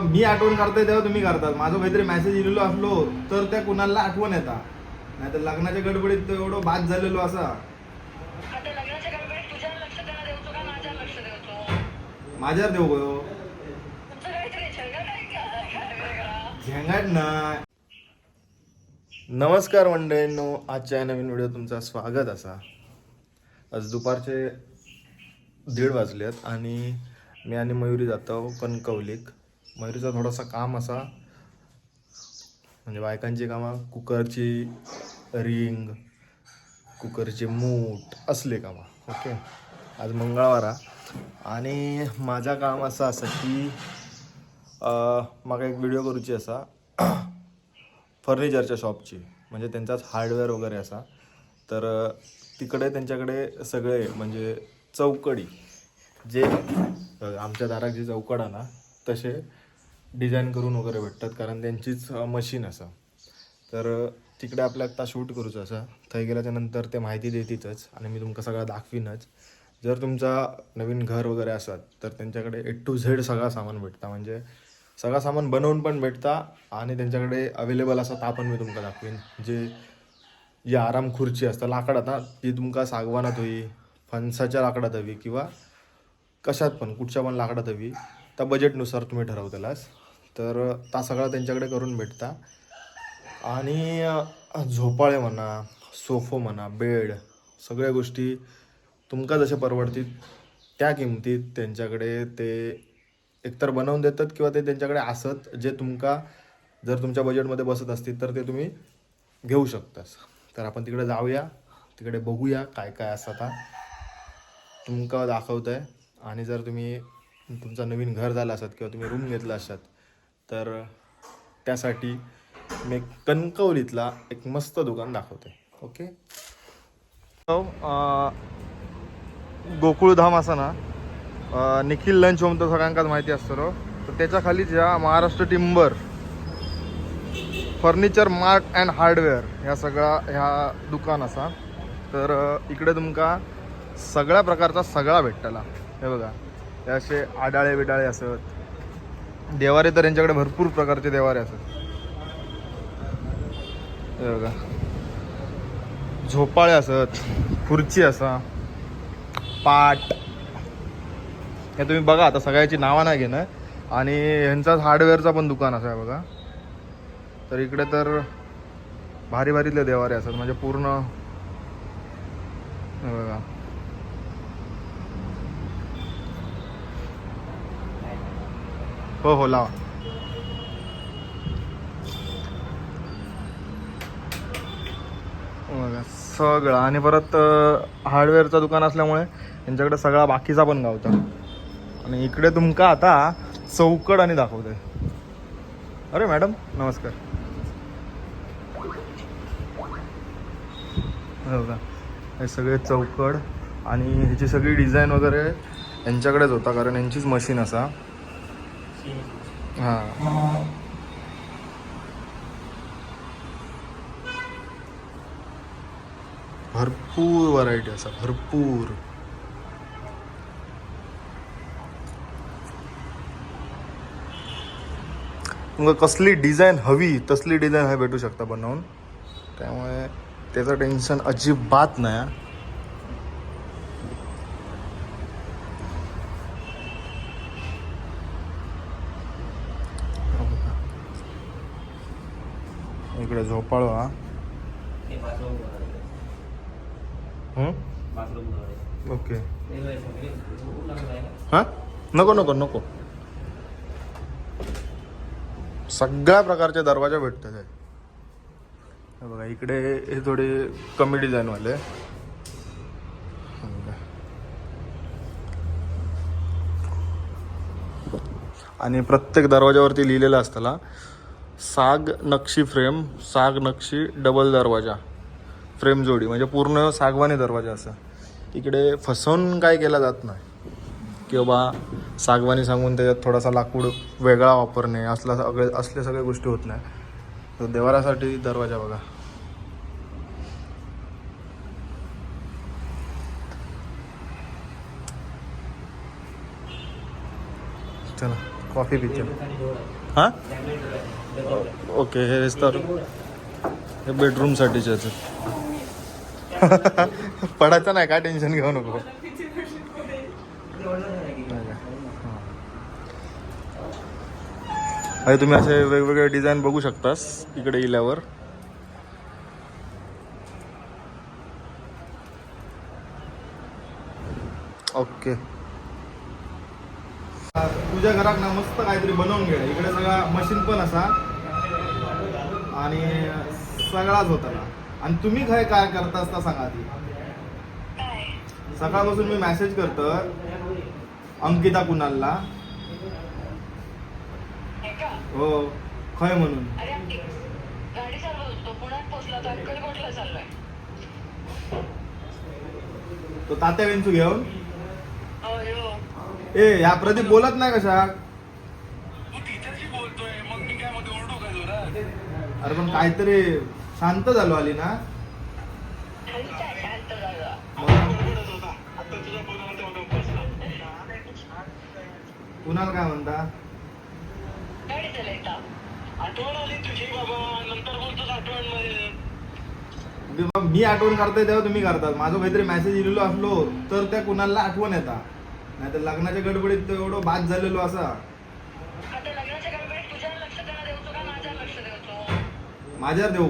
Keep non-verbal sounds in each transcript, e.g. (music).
मी आठवण करतोय तेव्हा तुम्ही करतात. माझं काहीतरी मेसेज लिहिलेलो असलो तर त्या कुणाला आठवण येतात नाही तर लग्नाच्या गडबडीत एवढं बाद झालेलो असा. माझ्यावर देऊ गयो झेंगाट ना नमस्कार मंडळींनो आजच्या या नवीन व्हिडिओ तुमचं स्वागत असा. आज दुपारचे दीड वाजलेत आणि मी आणि मयुरी जातो कणकवलीक मयुरीचा थोडासा काम असा. म्हणजे बायकांची कामं कुकरची रिंग कुकरचे मूठ असले कामं. ओके? आज मंगळवार आणि माझा काम असं असं की म्हाका एक व्हिडिओ करूची असा. (clears throat) फर्निचरच्या शॉपची. म्हणजे त्यांचाच हार्डवेअर वगैरे असा. तर तिकडे त्यांच्याकडे सगळे म्हणजे चौकडी. जे आमच्या दाराक जे चौकड आहे ना तसे डिझाईन करून वगैरे भेटतात कारण त्यांचीच मशीन असा. तर तिकडे आपल्याक आत्ता शूट करूचं असं. थंय गेल्याच्यानंतर ते माहिती देतीतच आणि मी तुमकां सगळं दाखवीनच. जर तुमचा नवीन घर वगैरे असत तर त्यांच्याकडे ए टू झेड सगळा सामान भेटता. म्हणजे सगळा सामान बनवून पण भेटता आणि त्यांच्याकडे अवेलेबल असतात ता पण मी तुमकां दाखवीन. जे जी आराम खुर्ची असता लाकडात ना ती तुमका सागवानात होई फणसाच्या लाकडात हवी किंवा कशात पण कुठच्या पण लाकडात हवी त्या बजेटनुसार तुम्ही ठरवतेलास तर ता सगळा त्यांच्याकडे करून भेटता. आणि झोपाळे म्हणा सोफो म्हणा बेड सगळ्या गोष्टी तुमका जसे परवडतील त्या किमतीत त्यांच्याकडे ते एकतर बनवून देतात किंवा ते त्यांच्याकडे असत जे तुमका जर तुमच्या बजेटमध्ये बसत असतील तर ते तुम्ही घेऊ शकतास. तर आपण तिकडे जाऊया तिकडे बघूया काय काय असं आता. तुमका दाखवत आहे आणि जर तुम्ही तुमचं नवीन घर झालं असत किंवा तुम्ही रूम घेतला असतात तर त्यासाठी मी कणकवलीतला एक मस्त दुकान दाखवते ओके? गोकुळधाम असा ना निखिल लंच होम तर सगळ्यांकाच माहिती असतो रो. तर त्याच्याखाली ज्या Maharashtra timber furniture mart and hardware ह्या सगळा ह्या दुकान असा. तर इकडे तुमका सगळ्या प्रकारचा सगळा भेटतला. हे बघा हे असे आडाळे बिडाळे असत. देवारे तर यांच्याकडे भरपूर प्रकारचे देवारे असत बघा. झोपाळे असत खुर्ची असा पाट. हे तुम्ही बघा आता सगळ्याची नावं नाही घेणं. आणि ह्यांचाच हार्डवेअरचा पण दुकान असा आहे बघा. तर इकडे तर भारी भारीतले देवारे असतात म्हणजे पूर्ण. बघा. हो हो लावा. बघा सगळं. आणि परत हार्डवेअरचं दुकान असल्यामुळे यांच्याकडे सगळा बाकीचा पण गावता. आणि इकडे तुमका आता चौकड आणि दाखवतोय. अरे मॅडम नमस्कार. हो का हे सगळे चौकड आणि ह्याची सगळी डिझाईन वगैरे यांच्याकडेच होता कारण यांचीच मशीन असा. हां. भरपूर व्हरायटी असा भरपूर. तुमका कसली डिझाईन हवी तसली डिझाईन हा भेटू शकता बनवून. त्यामुळे त्याचं टेन्शन अजिबात नाही इकडे झोपाळू हा? ओके. हा नको नको नको. सगळ्या प्रकारचे दरवाजा भेटतात हे. बघा इकडे हे थोडे कमी डिझाईनवाले. आणि प्रत्येक दरवाजावरती लिहिलेलं असताना साग नक्षी फ्रेम साग नक्षी डबल दरवाजा. फ्रेम जोडी म्हणजे पूर्ण सागवानी दरवाजा असा. इकडे फसवून काय केला जात नाही. की सागवानी सांगून त्याच्यात थोडासा लाकूड वेगळा वापरणे असला सगळे असल्या सगळ्या गोष्टी होत नाही. तर देवारासाठी दरवाजा बघा. चला कॉफी पिक्चर हां? ओके हे तर हे बेडरूमसाठीचे आहेत. (laughs) पडायचं नाही काय टेन्शन घेऊ नको. अरे तुम्ही असे वेगवेगळे डिझाईन बघू शकतास इकडे इल्यावर. ओके. तुझ्या घरात ना मस्त काहीतरी बनवून घे. इकडे सगळा मशीन पण असा. आणि सगळाच होता ना. आणि तुम्ही काय काय करता असता सांगा आधी. काय सकाळपासून मी मेसेज करतो अंकिता कुणालला. हे खय म्हणून. तो तात्या वेंचू घेऊन? ए या प्रदीप बोलत नाही कशा बोलतोय मग मी काय मध्ये ओरडू का जोरात अरे पण काहीतरी शांत झालो आली ना. कुणाल काय म्हणता? आठवण आली तुझी बाबा नंतर बोलतोस आठवणमध्ये म्हणजे मग मी आठवण करताय तेव्हा तुम्ही करतात. माझं काहीतरी मेसेज लिहिलेलो असलो तर त्या कुणाला आठवण येतात नाही तर लग्नाच्या गडबडीत एवढं बाद झालेलो असा आता लग्नाच्या गडबडीत तुझ्या लक्ष देणं देवतो का माझ्या लक्ष माझ्यावर देऊ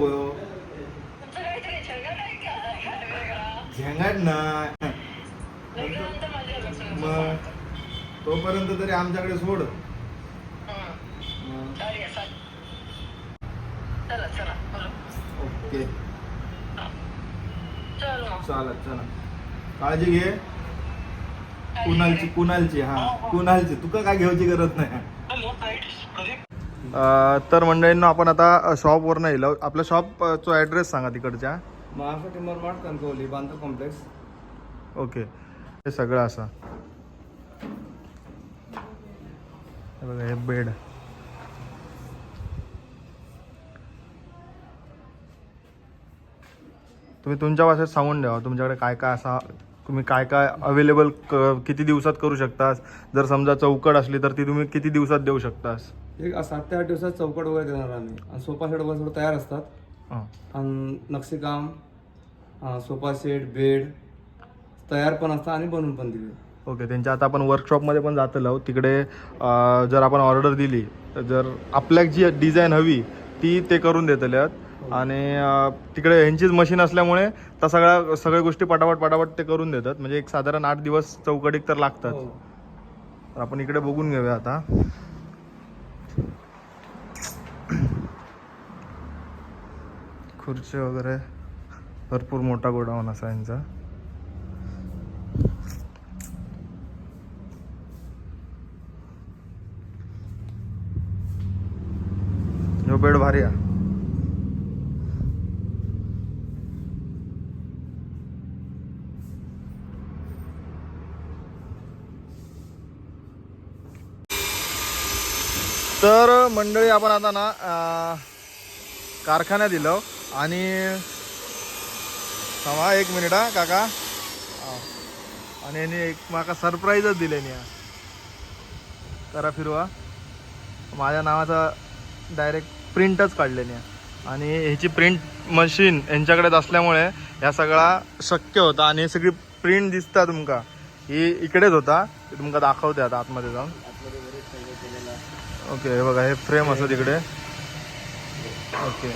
वेगळा झेंगाट ना मग तोपर्यंत तरी आमच्याकडे सोड. हं. मग, असा चला चला बोलो. ओके. चल मग. चालत चला. काळजी घे. कुणालची कुणालची हा. कुणालची तुका काय घ्यायची गरज नाही. तर मंडळींना आपण आता शॉपवर नाही येलो. आपल्या शॉपचा ॲड्रेस सांगा तिकडच्या. महाराष्ट्र टिंबर मार्ट कणकवली बांधर कॉम्प्लेक्स ओके. हे सगळं असं. हे बघा हे बेड. तुम्ही तुमच्या भाषेत सांगून द्यावा तुमच्याकडे काय काय असा तुम्ही काय काय अवेलेबल किती दिवसात करू शकतास? जर समजा चौकड असली तर ती तुम्ही किती दिवसात देऊ शकतास? एक सात ते आठ दिवसात चौकट वगैरे देणार आम्ही. आणि सोफा सेट वगैरे सगळं तयार असतात. हां. आणि नक्षीकाम सोफा सेट बेड तयार पण असतात आणि बनवून पण दिले. ओके त्यांच्या आता आपण वर्कशॉपमध्ये पण जातलो तिकडे अं, जर आपण ऑर्डर दिली तर जर आपल्याक जी डिझाईन हवी ती ते करून देतले आहेत. आणि अं, तिकडे ह्यांचीच मशीन असल्यामुळे त्या सगळ्या सगळ्या गोष्टी पटापट पटापट ते करून देतात. म्हणजे एक साधारण आठ दिवस चौकटीक तर लागतात. हो. तर आपण इकडे बघून घेऊया आता. खुर्ची वगैरे. भरपूर मोठा गोडाऊन असा यांचा. ह्यो बेड भारी आहे. तर मंडळी आपण आता ना कारखान्यात दिलं. आणि थांबा एक मिनिट हा काका. हा. आणि यांनी एक माका सरप्राईजच दिले नी करा फिरवा माझ्या नावाचा डायरेक्ट प्रिंटच काढले नी आणि ह्याची प्रिंट मशीन यांच्याकडेच असल्यामुळे ह्या सगळा शक्य होता आणि ही सगळी प्रिंट दिसता तुमका. ही इकडेच होता. तुमका दाखवते आता आतमध्ये जाऊन. ओके हे बघा हे फ्रेम असं तिकडे. ओके.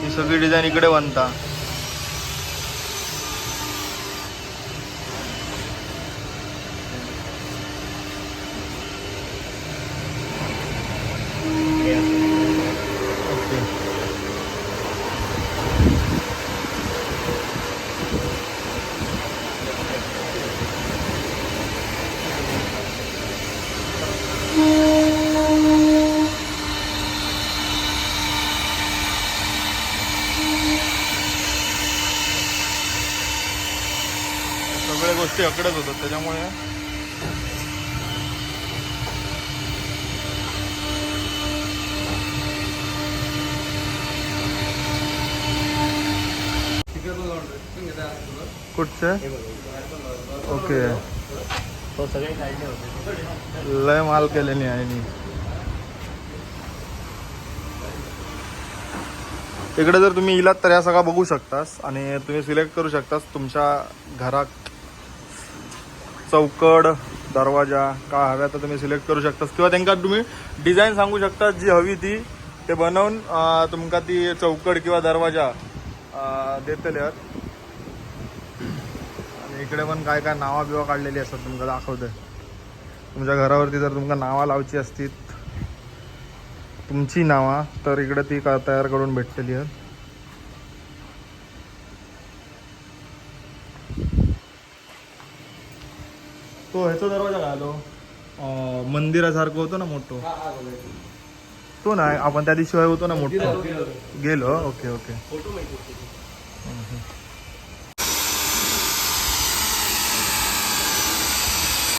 ही सगळी डिझाईन इकडे बनता ओके ते अकडत होतं त्याच्यामुळे. कुठचे? ओके. लय माल केल्याने आहे इकडे जर तुम्ही इलात तर या सगळा बघू शकतास आणि तुम्ही सिलेक्ट करू शकतास तुमच्या घरात. चौकड दरवाजा काय हव्या तर तुम्ही सिलेक्ट करू शकता किंवा त्यांना तुम्ही डिझाईन सांगू शकता जी हवी ती ते बनवून तुमका ती चौकड किंवा दरवाजा देतले. आणि इकडे पण काय काय नावा बिवा काढलेली असतात तुमका दाखवते. तुमच्या घरावरती जर तुमका नावा लावची असतील तुमची नावा तर इकडे ती का तयार करून भेटलेली आहेत. तो ह्याचा दरवाजा काय अं, मंदिरासारखं होतं ना मोठं. तो नाही आपण त्या दिवशी होतो ना मोठं. गेलो ओके ओके.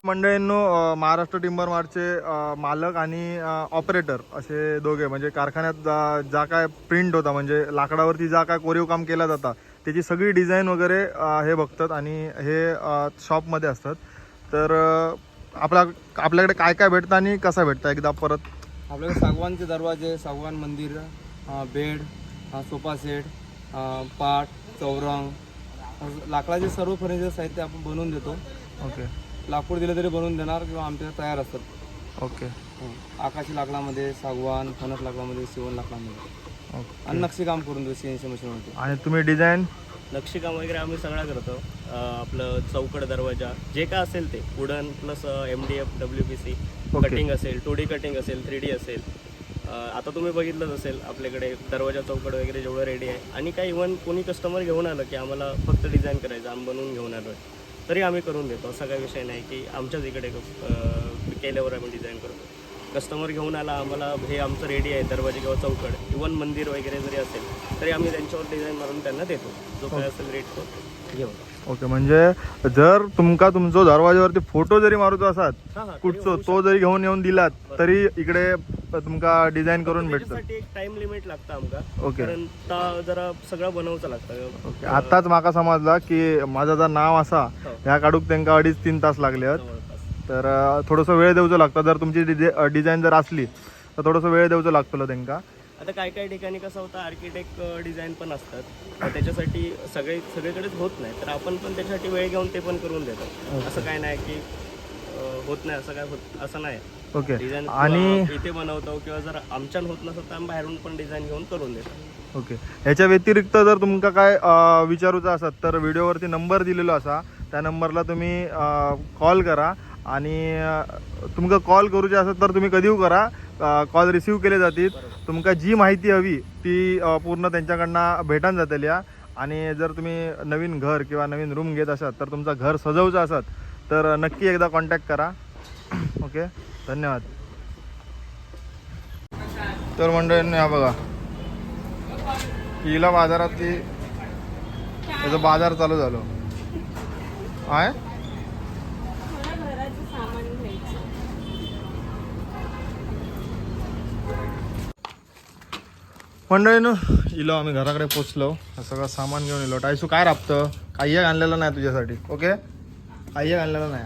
मंडळींनो अं, महाराष्ट्र टिंबर मार्टचे अं, मालक आणि ऑपरेटर असे दोघे म्हणजे कारखान्यात जा जा काय प्रिंट होता म्हणजे लाकडावरती जा काय कोरीव काम केला जाता त्याची सगळी डिझाईन वगैरे अं, हे बघतात आणि हे अं, शॉपमध्ये असतात. तर आपला आपल्याकडे काय काय भेटतं आणि कसा भेटतं एकदा परत? आपल्याकडे सागवानचे दरवाजे सागवान मंदिर बेड सोफा सेट पाट चौरंग लाकडाचे सर्व फर्निचर साहित्य आपण बनवून देतो. ओके. लाकूड दिलं तरी बनवून देणार किंवा आमच्या तयार असतात. ओके. हं. आकाशी लाकडामध्ये सागवान फणस लाकडामध्ये शिवण लाकडामध्ये. ओके. आणि नक्षीकाम करून देऊ सीएनसी मशीनवरती आणि तुम्ही डिझाईन नक्षीकाम वगैरे आम्ही सगळं करतो. आपलं चौकड दरवाजा जे काय असेल ते. Wooden plus M D F W P C. Cutting असेल टू डी कटिंग असेल थ्री डी असेल. आता तुम्ही बघितलंच असेल आपल्याकडे दरवाजा चौकड वगैरे जेवढं रेडी आहे. आणि काय इव्हन कोणी कस्टमर घेऊन आलं की आम्हाला फक्त डिझाईन करायचं आम्ही बनवून घेऊन आलो आहे तरी आम्ही करून देतो. असा काही विषय नाही की आमच्याच इकडे केल्यावर आम्ही डिझाईन करतो. कस्टमर घेऊन आला आम्हाला हे आमचं रेडी आहे दरवाजे किंवा चौकड इव्हन मंदिर वगैरे जरी असेल तरी आम्ही त्यांच्यावर डिझाईन मारून त्यांना देतो जो काय असेल रेट तो. घेऊन ओके म्हणजे जर तुमका तुमचो दरवाजावरती फोटो जरी मारूचो असात हा, हा, कुठचो तो जरी घेऊन येऊन दिलात तरी इकडे तुमका डिझाईन करून भेटतं. एक टाइम लिमिट लागतं आमका. ओके. जरा सगळं बनवचं लागतं. ओके आताच माका समजला की माझा जर नाव असा हो. ह्या काढूक त्यांका अडीच तीन तास लागले आहेत. जवळपास तर थोडंसं वेळ देऊचं लागतं. जर तुमची डिझाईन जर असली तर थोडंसं वेळ देऊचं लागतं त्यांका. आता काही काही ठिकाणी कसं होतं आर्किटेक्ट डिझाईन पण असतात. त्याच्यासाठी सगळे सगळीकडेच होत नाही. तर आपण पण त्याच्यासाठी वेळ घेऊन ते पण करून देतो. असं काय नाही की होत नाही असं काय होत असं नाही. ओके. डिझाईन आणि इथे बनवतो किंवा जर आमच्यान होत नसेल तर आम्ही बाहेरून पण डिझाईन घेऊन करून देतो. ओके. ह्याच्या व्यतिरिक्त जर तुमका काय विचारूचं असत तर व्हिडिओवरती नंबर दिलेलो असा. त्या नंबरला तुम्ही कॉल करा. आणि तुमका कॉल करूचे असत तर तुम्ही कधीही करा. कॉल रिसीव केले जातील तुमका जी माहिती हवी ती पूर्ण त्यांच्याकडनं भेटान जातली हा. आणि जर तुम्ही नवीन घर किंवा नवीन रूम घेत असाल तर तुमचं घर सजवचं असत तर नक्की एकदा कॉन्टॅक्ट करा. (clears throat) ओके? धन्यवाद. तर मंडळींनी हा बघा. हिला बाजारात ती त्याचा बाजार चालू झालो. आहे मला घराचं सामान घ्यायचं मंडळीनं इलो आम्ही घराकडे पोचलो. सगळं सामान घेऊन इलो. टायसू काय राबतं? काही एक आणलेलं नाही तुझ्यासाठी ओके? काही एक आणलेलं नाही.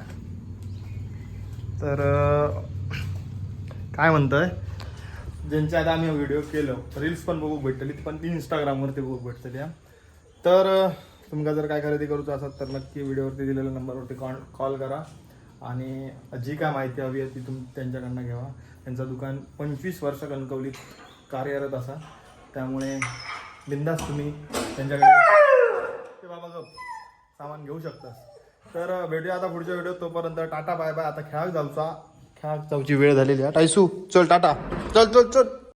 तर काय म्हणतंय? ज्यांच्या आता आम्ही व्हिडिओ केलो रील्स पण बघू भेटतली पण ती इंस्टाग्रामवरती बघू भेटतली हा. तर तुमका जर काय खरेदी करूचं असत तर नक्की व्हिडिओवरती दिलेल्या नंबरवरती कॉल कॉल करा. आणि जी काय माहिती हवी आहे ती तुम त्यांच्याकडनं घ्यावा. त्यांचं दुकान पंचवीस वर्ष कणकवलीत कार्यरत असा. त्यामुळे बिंदास तुम्ही त्यांच्याकडे ते बाबा गप सामान घेऊ शकतास. तर भेटूया आता पुढच्या व्हिडिओ तोपर्यंत टाटा बाय बाय. आता खेळाक जाऊचा. खेळाक जाऊची वेळ झालेली आहे. टायसू चल टाटा. चल चल चल.